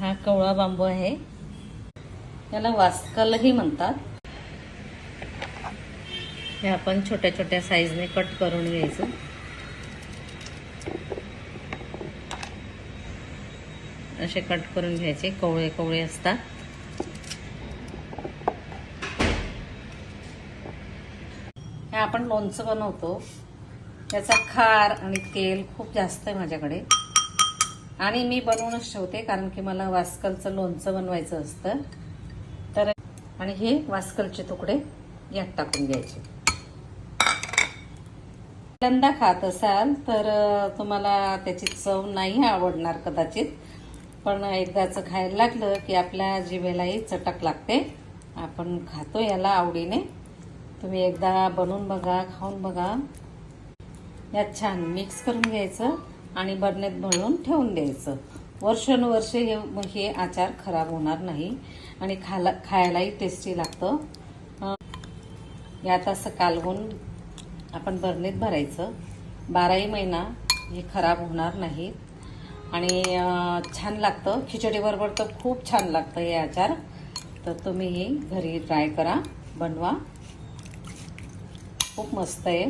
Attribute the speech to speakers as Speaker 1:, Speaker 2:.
Speaker 1: हा कवळा बांबू आहे. याला वास्कलही म्हणतात. हे आपण छोट्या छोट्या साईजने कट करून घ्यायचं. असे कट करून घ्यायचे. कवळे कवळे असतात. हे आपण लोणचं बनवतो. त्याचा खार आणि तेल खूप जास्त आहे माझ्याकडे. आणि मी बनवूनच ठेवते कारण की मला वास्कलचं लोणचं बनवायचं असतं. तर आणि हे वास्कलचे तुकडे यात टाकून घ्यायचे. पहिल्यांदा खात असाल तर तुम्हाला त्याची चव नाही आवडणार कदाचित. पण एकदाचं खायला लागलं की आपल्या जिभेलाही चटक लागते. आपण खातो याला आवडीने. तुम्ही एकदा बनवून बघा खाऊन बघा. यात छान मिक्स करून घ्यायचं. आणि बरणीत भरून ठेवून द्यायचं. वर्षानुवर्ष हे हे आचार खराब होणार नाही आणि खाला खायलाही टेस्टी लागतं. यात असं कालवून आपण बरणीत भरायचं. बाराही महिना हे खराब होणार नाही. आणि छान लागतं. खिचडीबरोबर तर खूप छान लागतं हे आचार. तर तुम्ही घरी ट्राय करा. बनवा. खूप मस्त आहे.